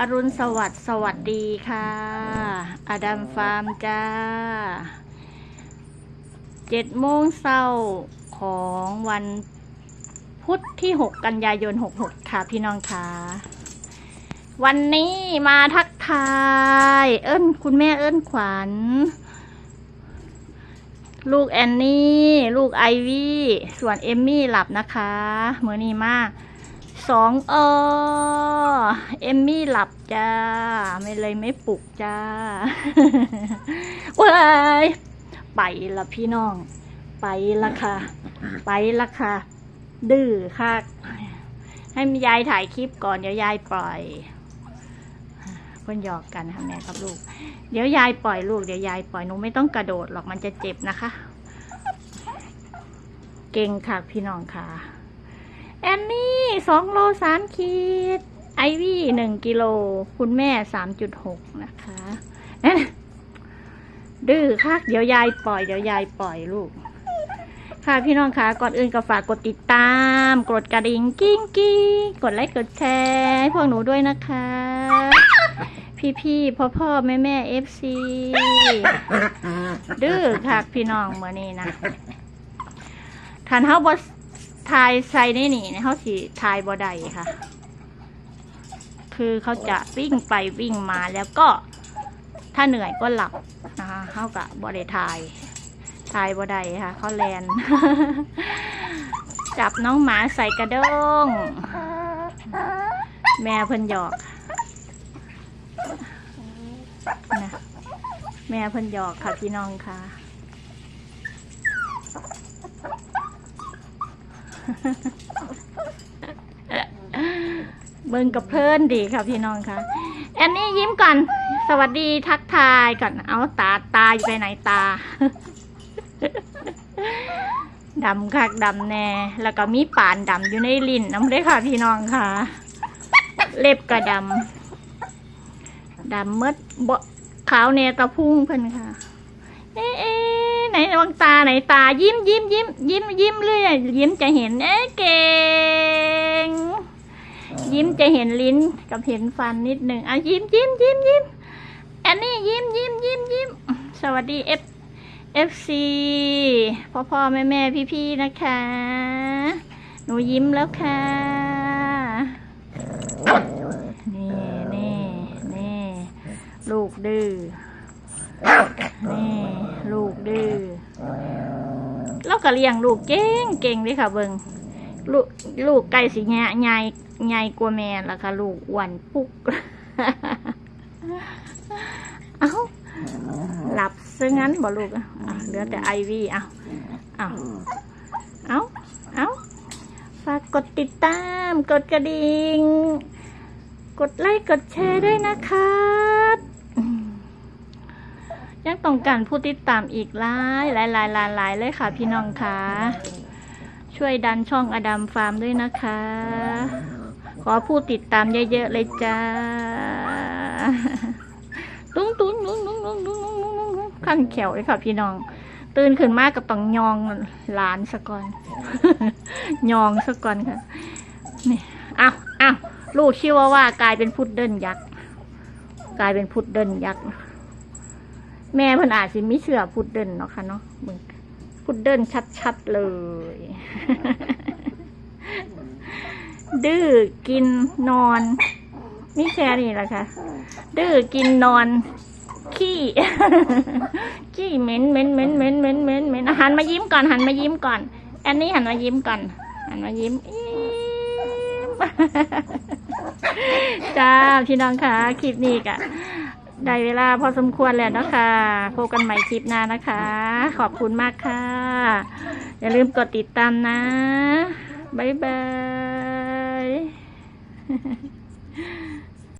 อรุณสวัสดิ์สวัสดีค่ะ อดัมฟาร์มจ้าเจ็ดโมงเช้าของวันพุธที่ 6 กันยายน 66 ค่ะพี่น้องค่ะ วันนี้มาทักทาย เอิ้นคุณแม่เอิ้นขวัญ ลูกแอนนี่ ลูกไอวี่ ส่วนเอมมี่หลับนะคะ เมื่อนี้มาก สองเออเอมมี่หลับจ้า ไม่เลยไม่ปลุกจ้าว้ายไปละพี่น้อง ไปละค่ะ ไปละค่ะ ดื้อค่ะ ให้ยายถ่ายคลิปก่อนเดี๋ยวยายปล่อยเพื่อนหยอกกันค่ะแม่กับลูก เดี๋ยวยายปล่อยลูกเดี๋ยวยายปล่อยหนูไม่ต้องกระโดดหรอกมันจะเจ็บนะคะ เก่งค่ะพี่น้องค่ะ แอนนี่สองโลสามขีด ไอวี่หนึ่งกิโล คุณแม่สามจุดหกนะคะดื้อค่ะเดี๋ยวยายปล่อย เดี๋ยวยายปล่อยลูก ค่ะพี่น้องคะก่อนอื่นก็ฝากกดติดตาม กดกระดิ่งกิ้งกิ้งกดไลค์กดแชร์ให้พวกหนูด้วยนะคะ พี่พี่พ่อพ่อแม่แม่เอฟซีดื้อค่ะพี่น้องเมื่อนี้นะทานเฮาบอ ทายใส่ในนี่เขาสิทายบ่ได้ค่ะ คือเขาจะวิ่งไปวิ่งมาแล้วก็ถ้าเหนื่อยก็หลับนะคะเขากับบอได้ทาย ทายบ่ได้ค่ะเขาแลนจับน้องหมาใส่กระด้ง แม่เพิ่นหยอกนะแม่เพิ่นหยอกค่ะพี่น้องค่ะ เบิ่งกับเพื่อนดีค่ะพี่น้องค่ะแอนนี่ยิ้มก่อน สวัสดีทักทายก่อนเอาตาตาอยู่ไปไหนตาดำคักดำแน่ แล้วก็มีป่านดำอยู่ในลิ้นน้ำเลยค่ะพี่น้องค่ะ เล็บกระดำดำเมื่อบขาวเนตะพุ่งเพิ่นค่ะ เอ๊ะ เอ๊ะไหนวางตาไหนตา ยิ้มยิ้มยิ้มยิ้มยิ้มเรื่อยยิ้มจะเห็นเอ๊ะเก่ง ยิ้มจะเห็นลิ้นกับเห็นฟันนิดหนึ่งอะยิ้มยิ้มยิ้มยิ้มแอนนี่ยิ้มยิ้มยิ้มยิ้มสวัสดีเอฟเอฟซีพ่อพ่อแม่แม่พี่พี่ๆนะคะ หนูยิ้มแล้วค่ะนี่นี่นี่ลูกดื้อ นี่ลูกดื้อแล้วก็เลี้ยงลูกเก่งเก่งเลยค่ะเบิงลูกลูกไก่สีแง่ใหญ่ใหญ่กว่าแม่ละค่ะ ลูกอ้วนปุ๊กเอ้าหลับซะงั้นบ่ลูกอะเหลือแต่ไอวี่เอ้าเอ้าเอ้าเอ้าฝากกดติดตาม กดกระดิ่ง กดไลค์กดแชร์ด้วยนะครับอืม ยังต้องการผู้ติดตามอีกหลายหลายหลายหลายหลายเลยค่ะพี่น้องค่ะช่วยดันช่องอดัมฟาร์มด้วยนะคะ ขอผู้ติดตามเยอะๆเลยจ้าตุ้งตุ้งตุ้งตุ้งตุ้งตุ้งตุ้งตุ้งตุ้งขั้นแขวเลยค่ะพี่น้อง ตื่นขึ้นมากกับต้องยองหลานสะก่อนยองสะก่อนค่ะนี่อ้าวอ้าวลูกชื่อว่าว่ากลายเป็นพุดเดิ้ลยักษ์กลายเป็นพุดเดิ้ลยักษ์ แม่เพิ่นอาจสิมิเชื่อพุดเดิ้ลเนาะค่ะเนาะมึงพุดเดิ้ลชัดๆเลย ดื้อกินนอนนี่แค่นี้แหละค่ะ ดื้อกินนอน ขี้ ขี้เหม็นเหม็นเหม็นเหม็นเหม็นเหม็นเหม็นหันมายิ้มก่อนหันมายิ้มก่อน อันนี้หันมายิ้มก่อนหันมายิ้มจ้าพี่น้องค่ะคลิปนี้กะ ได้เวลาพอสมควรแล้วเนาะค่ะพบกันใหม่คลิปหน้านะคะ ขอบคุณมากค่ะ อย่าลืมกดติดตามนะ บ๊ายบาย